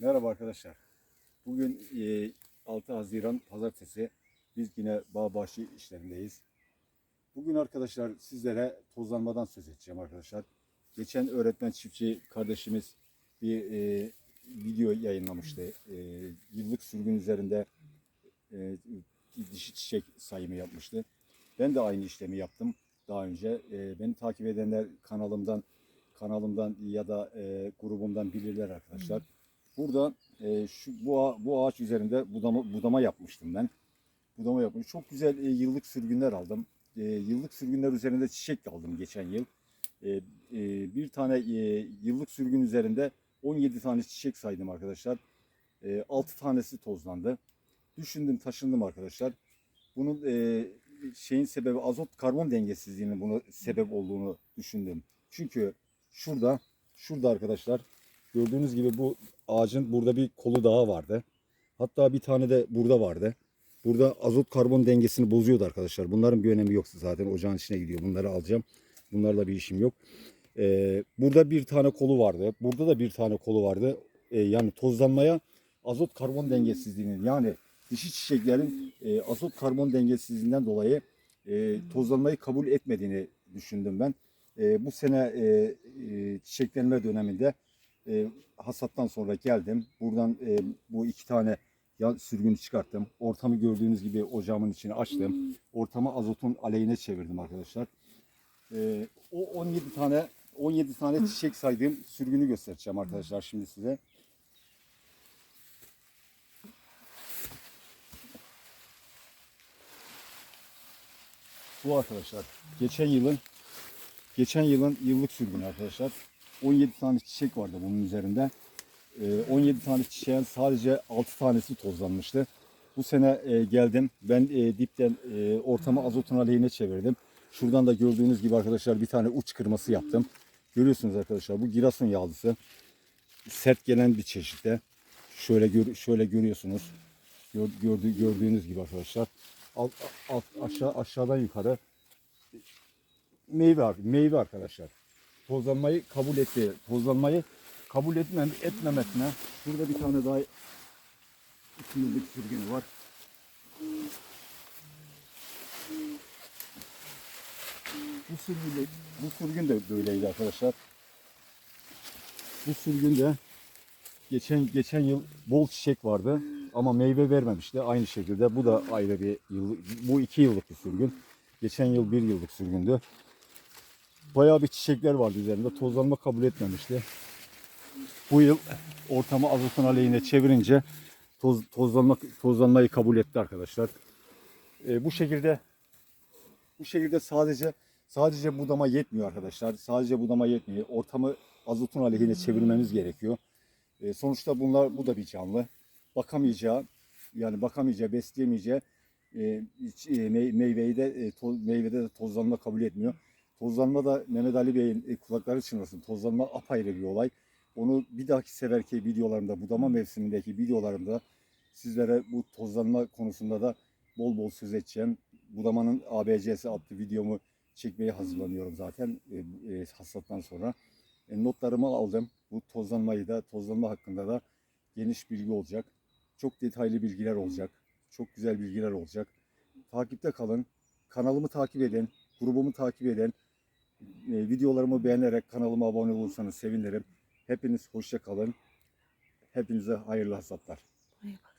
Merhaba arkadaşlar. Bugün e, 6 Haziran Pazartesi. Biz yine bağ bahçe işlerindeyiz. Bugün arkadaşlar sizlere tozlanmadan söz edeceğim arkadaşlar. Geçen öğretmen çiftçi kardeşimiz bir e, video yayınlamıştı. E, yıllık sürgün üzerinde e, dişi çiçek sayımı yapmıştı. Ben de aynı işlemi yaptım daha önce. E, beni takip edenler kanalımdan kanalımdan ya da e, grubumdan bilirler arkadaşlar. Burada e, şu bu, bu ağaç üzerinde budama, budama yapmıştım ben. Budama yapmış. Çok güzel e, yıllık sürgünler aldım. E, yıllık sürgünler üzerinde çiçek aldım geçen yıl. E, e, bir tane e, yıllık sürgün üzerinde 17 tane çiçek saydım arkadaşlar. E, 6 tanesi tozlandı. Düşündüm taşındım arkadaşlar. Bunun e, şeyin sebebi azot karbon dengesizliğinin bunu sebep olduğunu düşündüm. Çünkü şurada şurada arkadaşlar gördüğünüz gibi bu ağacın burada bir kolu daha vardı. Hatta bir tane de burada vardı. Burada azot karbon dengesini bozuyordu arkadaşlar. Bunların bir önemi yok zaten. Ocağın içine gidiyor. Bunları alacağım. Bunlarla bir işim yok. Ee, burada bir tane kolu vardı. Burada da bir tane kolu vardı. Ee, yani tozlanmaya azot karbon dengesizliğinin yani dişi çiçeklerin e, azot karbon dengesizliğinden dolayı e, tozlanmayı kabul etmediğini düşündüm ben. E, bu sene e, e, çiçeklenme döneminde e, hasattan sonra geldim. Buradan e, bu iki tane ya sürgünü çıkarttım. Ortamı gördüğünüz gibi ocağımın içine açtım. Ortamı azotun aleyhine çevirdim arkadaşlar. E, o 17 tane 17 tane çiçek saydığım sürgünü göstereceğim arkadaşlar şimdi size. Bu arkadaşlar geçen yılın geçen yılın yıllık sürgünü arkadaşlar. 17 tane çiçek vardı bunun üzerinde. Ee, 17 tane çiçeğin sadece 6 tanesi tozlanmıştı. Bu sene e, geldim. Ben e, dipten e, ortamı azotun aleyhine çevirdim. Şuradan da gördüğünüz gibi arkadaşlar bir tane uç kırması yaptım. Görüyorsunuz arkadaşlar bu girason yağlısı. Sert gelen bir çeşitte. Şöyle gör, şöyle görüyorsunuz. Gör, gördüğü, gördüğünüz gibi arkadaşlar. Alt, alt, aşağı aşağıdan yukarı meyve meyve arkadaşlar. Tozlanmayı kabul etti. Tozlanmayı kabul etmem etmemesine şurada bir tane daha iki yıllık sürgünü var. Bu sürgün de, bu sürgün de böyleydi arkadaşlar. Bu sürgün de geçen geçen yıl bol çiçek vardı ama meyve vermemişti. Aynı şekilde bu da ayrı bir yıl, bu iki yıllık bir sürgün. Geçen yıl bir yıllık sürgündü. Bayağı bir çiçekler vardı üzerinde. Tozlanma kabul etmemişti. Bu yıl ortamı azotun aleyhine çevirince toz, tozlanma, tozlanmayı kabul etti arkadaşlar. Ee, bu şekilde bu şekilde sadece sadece budama yetmiyor arkadaşlar. Sadece budama yetmiyor. Ortamı azotun aleyhine çevirmemiz gerekiyor. Ee, sonuçta bunlar bu da bir canlı. Bakamayacağı yani bakamayacağı, besleyemeyeceği e, e, mey- meyveyi de e, toz, meyvede de tozlanma kabul etmiyor. Tozlanma da Mehmet Ali Bey'in e, kulakları çınlasın. Tozlanma apayrı bir olay. Onu bir dahaki seferki videolarımda, budama mevsimindeki videolarımda sizlere bu tozlanma konusunda da bol bol söz edeceğim. Budamanın ABC'si adlı videomu çekmeye hazırlanıyorum zaten e, e, hasattan sonra. E, notlarımı aldım. Bu tozlanmayı da, tozlanma hakkında da geniş bilgi olacak. Çok detaylı bilgiler olacak. Çok güzel bilgiler olacak. Takipte kalın. Kanalımı takip edin. Grubumu takip edin. E, videolarımı beğenerek kanalıma abone olursanız sevinirim. Hepiniz hoşça kalın. Hepinize hayırlı hasatlar. Bak.